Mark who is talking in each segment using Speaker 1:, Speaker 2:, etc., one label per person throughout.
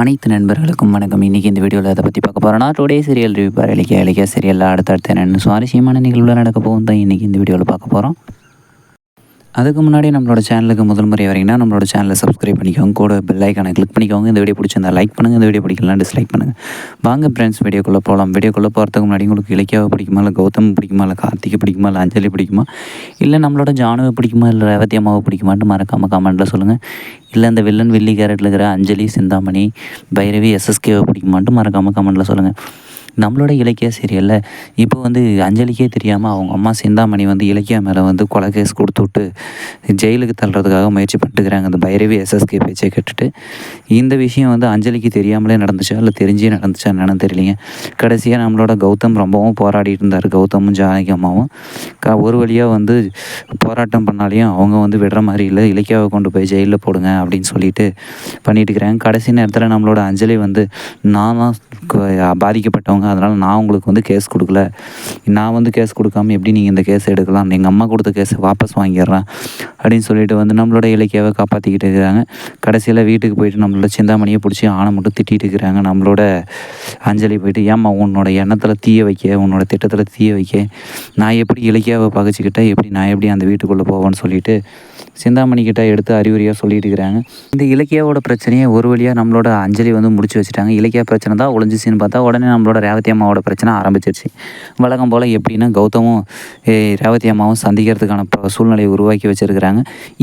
Speaker 1: அனைத்து நண்பர்களுக்கும் வணக்கம். இன்றைக்கி இந்த வீடியோவில் அதை பற்றி பார்க்க போகிறோம்னா டுடே சீரியல் ரிவ்யூ பார் இலக்கிய இலக்கிய சீரியலில் அடுத்தடுத்து என்னென்ன சுவாரஸ்யமான நிகழ்வுகள் நடக்க போகும் தான் இன்றைக்கி இந்த வீடியோவில் பார்க்க போகிறோம் அதுக்கு முன்னாடி நம்மளோட சேனலுக்கு முதல் முறை வரீங்கன்னா நம்மளோட சேனலை சப்ஸ்கிரைப் பண்ணிக்கோங்க. கூட பெல் ஐக்கானை கிளிக் பண்ணிக்கோங்க. இந்த வீடியோ பிடிச்சிருந்தா லைக் பண்ணுங்கள் இந்த வீடியோ பிடிக்கலாம் டிஸ்லைக் பண்ணுங்கள் வாங்க ஃப்ரெண்ட்ஸ் வீடியோக்குள்ளே போகலாம் வீடியோக்குள்ளே போகிறதுக்கு முன்னாடி உங்களுக்கு இலக்கியாவை பிடிக்குமா இல்லை கௌதம் பிடிக்குமா இல்லை கார்த்திகை பிடிக்குமா இல்லை அஞ்சலி பிடிக்குமா இல்லை நம்மளோட ஜானுவை பிடிக்குமா இல்லை ரேவதி அம்மாவை பிடிக்குமான்னு மறக்காமல் கமெண்ட்டில் சொல்லுங்கள் இல்லை அந்த வில்லன் வில்லி கேரட்டில் இருக்கிற அஞ்சலி சிந்தாமணி பைரவி எஸ்எஸ்கேவை பிடிக்குமான்ட்டு மறக்காமல் கமெண்ட்டில் சொல்லுங்கள் நம்மளோட இலக்கிய சீரியலில். இப்போ வந்து அஞ்சலிக்கே தெரியாமல் அவங்க அம்மா சிந்தாமணி வந்து இலக்கியா மேலே வந்து கொலை கேஸ் கொடுத்து விட்டு ஜெயிலுக்கு தள்ளுறதுக்காக முயற்சி பண்ணிட்டுக்கிறாங்க அந்த பைரவி எஸ்எஸ்கே பேச்சை கேட்டுட்டு. இந்த விஷயம் வந்து அஞ்சலிக்கு தெரியாமலே நடந்துச்சா? இல்லை தெரிஞ்சே நடந்துச்சா என்னன்னு தெரியலிங்க. கடைசியாக நம்மளோட கௌதம் ரொம்பவும் போராடிட்டு இருந்தார். கௌதமும் ஜானகி அம்மாவும். க ஒரு வழியாக வந்து போராட்டம் பண்ணாலையும் அவங்க வந்து விடுற மாதிரி இல்லை. இலக்கியாவை கொண்டு போய் ஜெயிலில் போடுங்க அப்படின்னு சொல்லிட்டு பண்ணிட்டுருக்கிறாங்க கடைசி நேரத்தில் நம்மளோட அஞ்சலி வந்து நான் தான் பாதிக்கப்பட்டவங்க. அதனால் நான் உங்களுக்கு வந்து கேஸ் கொடுக்கல. நான் வந்து கேஸ் கொடுக்காம எப்படி நீங்கள் இந்த கேஸ் எடுக்கலாம்? எங்கள் அம்மா கொடுத்த கேஸை வாபஸ் வாங்கிடுறேன். அப்படின்னு சொல்லிட்டு வந்து நம்மளோட இலக்கியாவை காப்பாற்றிக்கிட்டு இருக்கிறாங்க. கடைசியில் வீட்டுக்கு போயிட்டு நம்மளோட சிந்தாமணியை பிடிச்சி ஆணை மட்டும் திட்டிகிட்டு இருக்கிறாங்க. நம்மளோட அஞ்சலி போயிட்டு ஏம்மா உன்னோட எண்ணத்தில் தீய வைக்க உன்னோட திட்டத்தில் தீய வைக்க. நான் எப்படி இலக்கியாவை பகைச்சிக்கிட்டேன்? எப்படி நான் எப்படி அந்த வீட்டுக்குள்ளே போவேன்னு சொல்லிட்டு சிந்தாமணி கிட்ட எடுத்து அறிவுரையாக சொல்லிட்டு இருக்கிறாங்க. இந்த இலக்கியாவோட பிரச்சனையை ஒரு வழியாக நம்மளோட அஞ்சலி வந்து முடிச்சு வச்சுட்டாங்க. இலக்கியா பிரச்சனை தான் ஒளிஞ்சிச்சின்னு பார்த்தா உடனே நம்மளோட ரேவதி அம்மாவோட பிரச்சனை ஆரம்பிச்சிருச்சு. வழக்கம் போல் எப்படின்னா கௌதமும் ரேவதி அம்மாவும் சந்திக்கிறதுக்கான சூழ்நிலையை உருவாக்கி வச்சுருக்கிறாங்க.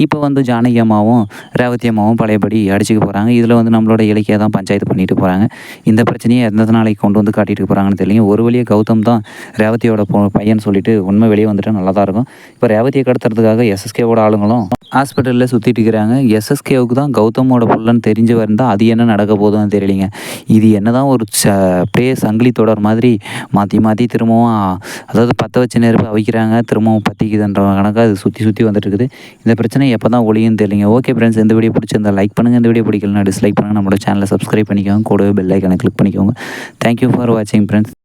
Speaker 1: இப்போ வந்து ஜானகி அம்மாவும் ரேவதி அம்மாவும் பழையபடி அடிச்சுக்க போகிறாங்க இதில் வந்து நம்மளோட இலக்கியா தான் பஞ்சாயத்து பண்ணிட்டு போகிறாங்க இந்த பிரச்சனையை எந்த நாளைக்கு கொண்டு வந்து காட்டிட்டு போகிறாங்கன்னு தெரியும் ஒரு வழியாக கௌதம் தான் ரேவதியோட பையன் சொல்லிட்டு உண்மை வெளியே வந்துட்டு நல்லா தான் இருக்கும். இப்போ ரேவதியை கடத்துறதுக்காக எஸ்எஸ்கேவோட ஆளுங்களும் ஹாஸ்பிட்டலில் சுற்றிட்டு இருக்கிறாங்க. எஸ்எஸ்கேவுக்கு தான் கௌதமோட புள்ளன்னு தெரிஞ்சு வந்தால் அது என்ன நடக்க போதும்னு தெரியலிங்க. இது என்ன தான் ஒரு ச அப்படியே சங்கிலி தொடர் மாதிரி மாற்றி மாற்றி திரும்பவும் அதாவது பற்ற வச்ச நெருப்பு அவிக்கிறாங்க. திரும்பவும் பற்றிக்குதுன்ற கணக்காக அது சுற்றி சுற்றி வந்துட்டு இருக்குது. இந்த பிரச்சனை எப்போ தான் ஒளியும் தெரியலிங்க. ஓகே ஃப்ரெண்ட்ஸ் இந்த வீடியோ பிடிச்சிருந்தா லைக் பண்ணுங்கள் இந்த வீடியோ பிடிக்கலனா டிஸ்லைக் பண்ணுங்கள் நம்மளோட சேனலை சப்ஸ்கிரைப் பண்ணிக்கோங்க. கூடவே பெல் ஐக்கனை கிளிக் பண்ணிக்கோங்க. தேங்க்யூ ஃபார் வாட்சிங் ஃப்ரெண்ட்ஸ்